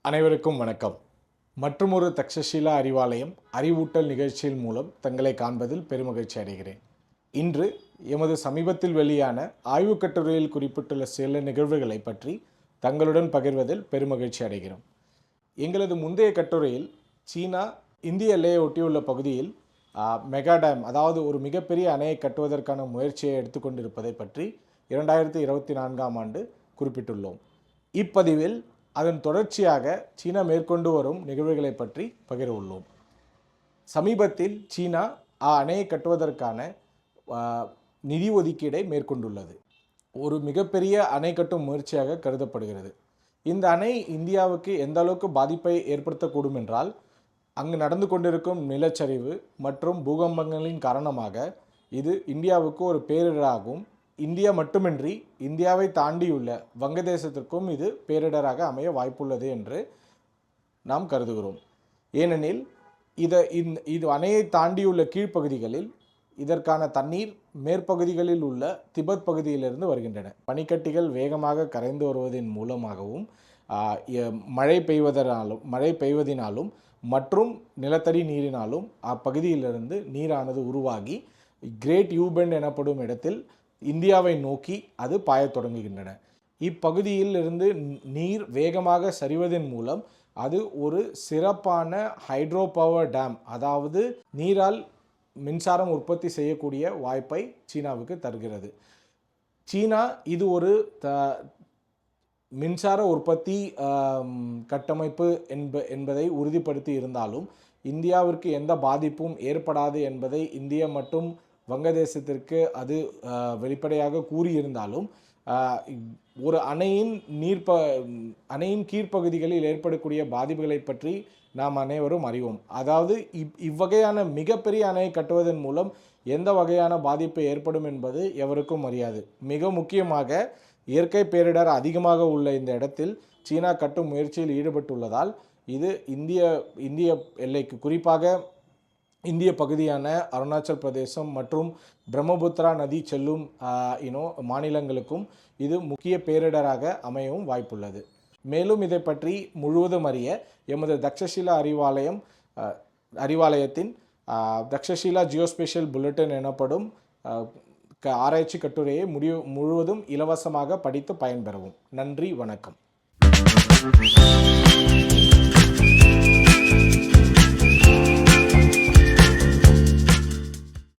அனைவருக்கும் வணக்கம். மற்றுமொரு தக்ஷஷீலா அறிவாலயம் அறிவூட்டல் நிகழ்ச்சியின் மூலம் தங்களை காண்பதில் பெருமகிழ்ச்சி அடைகிறேன். இன்று எமது சமீபத்தில் வெளியான ஆய்வுக் கட்டுரையில் குறிப்பிட்டுள்ள சில நிகழ்வுகளை பற்றி தங்களுடன் பகிர்வதில் பெருமகிழ்ச்சி அடைகிறோம். எங்களது முந்தைய கட்டுரையில் சீனா இந்திய எல்லையை ஒட்டியுள்ள பகுதியில் மெகா டேம் அதாவது ஒரு மிகப்பெரிய அணையை கட்டுவதற்கான முயற்சியை எடுத்துக்கொண்டிருப்பதை பற்றி இரண்டாயிரத்தி இருபத்தி நான்காம் ஆண்டு குறிப்பிட்டுள்ளோம். இப்பதிவில் அதன் தொடர்ச்சியாக சீனா மேற்கொண்டு வரும் நிகழ்வுகளை பற்றி பகிர உள்ளோம் சமீபத்தில் சீனா ஆ அணையை கட்டுவதற்கான நிதி ஒதுக்கீடை மேற்கொண்டுள்ளது. ஒரு மிகப்பெரிய அணை கட்டும் முயற்சியாக கருதப்படுகிறது. இந்த அணை இந்தியாவுக்கு எந்த அளவுக்கு பாதிப்பை ஏற்படுத்தக்கூடும் என்றால் அங்கு நடந்து கொண்டிருக்கும் நிலச்சரிவு மற்றும் பூகம்பங்களின் காரணமாக இது இந்தியாவுக்கு ஒரு பேரிடராகும். இந்தியா மட்டுமின்றி இந்தியாவை தாண்டியுள்ள வங்கதேசத்திற்கும் இது பேரிடராக அமைய வாய்ப்புள்ளது என்று நாம் கருதுகிறோம். ஏனெனில் இதை இந்த இது அணையை தாண்டியுள்ள கீழ்ப்பகுதிகளில் இதற்கான தண்ணீர் மேற்பகுதிகளில் உள்ள திபெத் பகுதியிலிருந்து வருகின்றன. பனிக்கட்டிகள் வேகமாக கரைந்து வருவதன் மூலமாகவும் மழை பெய்வதனாலும் மழை பெய்வதினாலும் மற்றும் நிலத்தடி நீரினாலும் அப்பகுதியிலிருந்து நீரானது உருவாகி கிரேட் யூபெண்ட் எனப்படும் இடத்தில் இந்தியாவை நோக்கி அது பாயத் தொடங்குகின்றன. இப்பகுதியில் இருந்து நீர் வேகமாக சரிவதன் மூலம் அது ஒரு சிறப்பான ஹைட்ரோ பவர் டேம் அதாவது நீரால் மின்சாரம் உற்பத்தி செய்யக்கூடிய வாய்ப்பை சீனாவுக்கு தருகிறது. சீனா இது ஒரு த மின்சார உற்பத்தி கட்டமைப்பு என்ப என்பதை உறுதிப்படுத்தி இருந்தாலும் இந்தியாவிற்கு எந்த பாதிப்பும் ஏற்படாது என்பதை இந்தியா மற்றும் வங்கதேசத்திற்கு அது வெளிப்படையாக கூறியிருந்தாலும் ஒரு அணையின் நீர்ப்ப அணையின் கீழ்ப்பகுதிகளில் ஏற்படக்கூடிய பாதிப்புகளை பற்றி நாம் அனைவரும் அறிவோம். அதாவது இவ் இவ்வகையான மிகப்பெரிய அணையை கட்டுவதன் மூலம் எந்த வகையான பாதிப்பு ஏற்படும் என்பது எவருக்கும் அறியாது. மிக முக்கியமாக இயற்கை பேரிடர் அதிகமாக உள்ள இந்த இடத்தில் சீனா கட்டும் முயற்சியில் ஈடுபட்டுள்ளதால் இது இந்திய இந்திய எல்லைக்கு குறிப்பாக இந்திய பகுதியான அருணாச்சல் பிரதேசம் மற்றும் பிரம்மபுத்திரா நதி செல்லும் இனோ மாநிலங்களுக்கும் இது முக்கிய பேரிடராக அமையவும் வாய்ப்புள்ளது. மேலும் இதை பற்றி முழுவதும் அறிய எமது தக்ஷசீலா அறிவாலயம் அறிவாலயத்தின் தக்ஷசீலா ஜியோஸ்பெஷியல் ஜியோஸ்பேஷியல் புல்லட்டின் எனப்படும் க- ஆராய்ச்சி கட்டுரையை முடிவு முழுவதும் இலவசமாக படித்து பயன்பெறவும். நன்றி வணக்கம்.